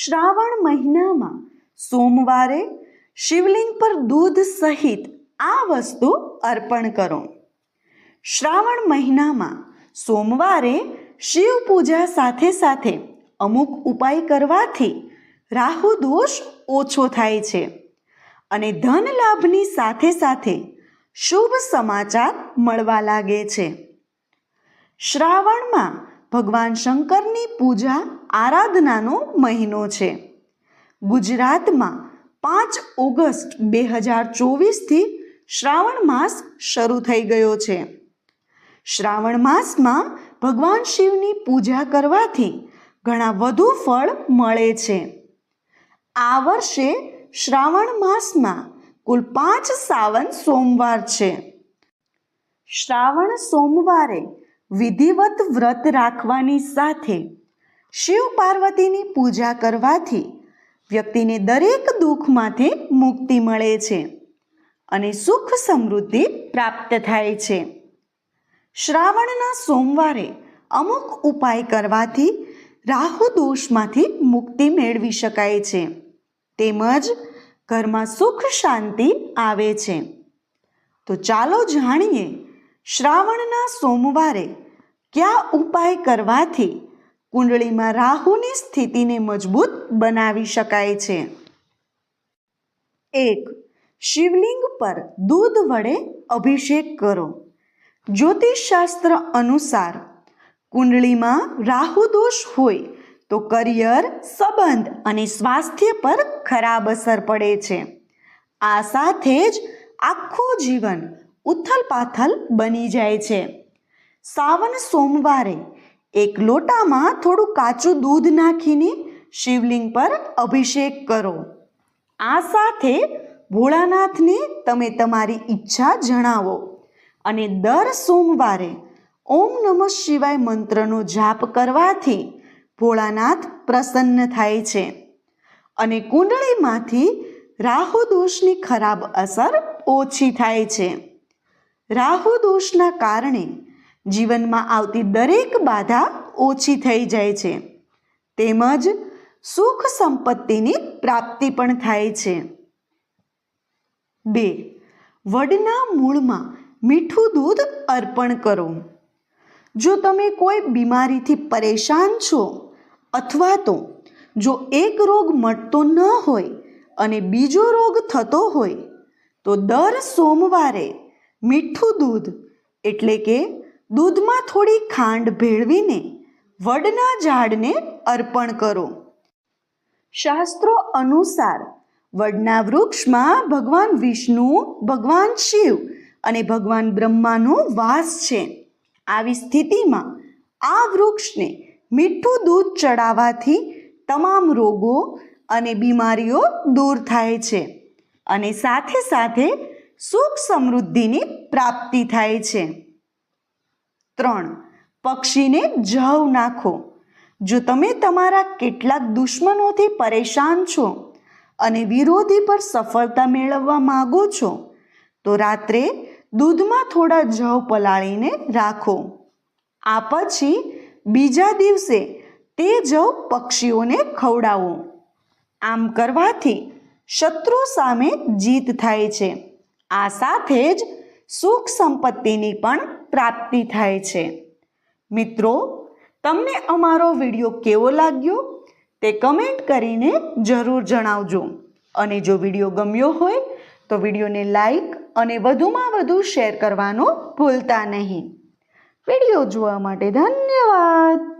શ્રાવણ મહિનામાં સોમવારે શિવલિંગ પર દૂધ સહિત આ વસ્તુ અર્પણ કરો. શ્રાવણ મહિનામાં સોમવારે શિવ પૂજા સાથે સાથે અમુક ઉપાય કરવાથી રાહુ દોષ ઓછો થાય છે અને ધન લાભની સાથે સાથે શુભ સમાચાર મળવા લાગે છે. શ્રાવણમાં ભગવાન શંકરની પૂજા આરાધનાનો મહિનો છે. ગુજરાતમાં પાંચ ઓગસ્ટ બે હજાર ચોવીસથી શ્રાવણ માસ શરૂ થઈ ગયો છે. શ્રાવણ માસમાં ભગવાન શિવની પૂજા કરવાથી ઘણા વધુ ફળ મળે છે. આ વર્ષે શ્રાવણ માસમાં કુલ પાંચ સાવન સોમવાર છે. શ્રાવણ સોમવારે વિધિવત વ્રત રાખવાની સાથે શિવ પાર્વતીની પૂજા કરવાથી વ્યક્તિને દરેક દુઃખમાંથી મુક્તિ મળે છે અને સુખ સમૃદ્ધિ પ્રાપ્ત થાય છે. શ્રાવણના સોમવારે અમુક ઉપાય કરવાથી રાહુ દોષમાંથી મુક્તિ મેળવી શકાય છે. તેમજ ઘરમાં સુખ શાંતિ આવે છે. તો ચાલો જાણીએ શ્રાવણના સોમવારે કયા ઉપાય કરવાથી કુંડળીમાં રાહુની સ્થિતિને મજબૂત બનાવી શકાય છે? એક, શિવલિંગ પર દૂધ વડે અભિષેક કરો. જ્યોતિષશાસ્ત્ર અનુસાર કુંડળીમાં રાહુ દોષ હોય તો કરિયર, સંબંધ અને સ્વાસ્થ્ય પર ખરાબ અસર પડે છે. આ સાથે જ આખું જીવન ઉથલ પાથલ બની જાય છે. સાવન સોમવારે એક લોટામાં થોડું કાચું દૂધ નાખીને શિવલિંગ પર અભિષેક કરો. આ સાથે ભોળાનાથને તમે તમારી ઈચ્છા જણાવો અને દર સોમવારે ઓમ નમઃ શિવાય મંત્રનો જાપ કરવાથી ભોળાનાથ પ્રસન્ન થાય છે અને કુંડળીમાંથી રાહુ દોષની ખરાબ અસર ઓછી થાય છે. રાહુ દોષના કારણે જીવનમાં આવતી દરેક બાધા ઓછી થઈ જાય છે. તેમજ સુખ સંપત્તિની પ્રાપ્તિ પણ થાય છે. બે, વડના મૂળમાં મીઠું દૂધ અર્પણ કરો. જો તમે કોઈ બીમારીથી પરેશાન છો અથવા તો જો એક રોગ મટતો ન હોય અને બીજો રોગ થતો હોય, તો દર સોમવારે મીઠું દૂધ એટલે કે દૂધમાં થોડી ખાંડ ભેળવીને વડના ઝાડને અર્પણ કરો. શાસ્ત્રો અનુસાર વડના વૃક્ષમાં ભગવાન વિષ્ણુ, ભગવાન શિવ અને ભગવાન બ્રહ્માનો વાસ છે. આવી સ્થિતિમાં આ વૃક્ષને મીઠું દૂધ ચડાવવાથી તમામ રોગો અને બીમારીઓ દૂર થાય છે અને સાથે સાથે સુખ સમૃદ્ધિની પ્રાપ્તિ થાય છે. ત્રણ. પક્ષીને જવ નાખો. જો તમે તમારા કેટલાક દુશ્મનોથી પરેશાન છો અને વિરોધી પર સફળતા મેળવવા માગો છો, તો રાત્રે દૂધમાં થોડા જવ પલાળીને રાખો. આ પછી બીજા દિવસે તે જવ પક્ષીઓને ખવડાવો. આમ કરવાથી શત્રુ સામે જીત થાય છે. આ સાથે જ સુખ સંપત્તિની પણ પ્રાપ્તિ થાય છે. મિત્રો, તમને અમારો વીડિયો કેવો લાગ્યો તે કમેન્ટ કરીને જરૂર જણાવજો. અને જો વીડિયો ગમ્યો હોય તો વિડીયોને લાઈક અને વધુમાં વધુ શેર કરવાનું ભૂલતા નહીં. વીડિયો જોવા માટે ધન્યવાદ.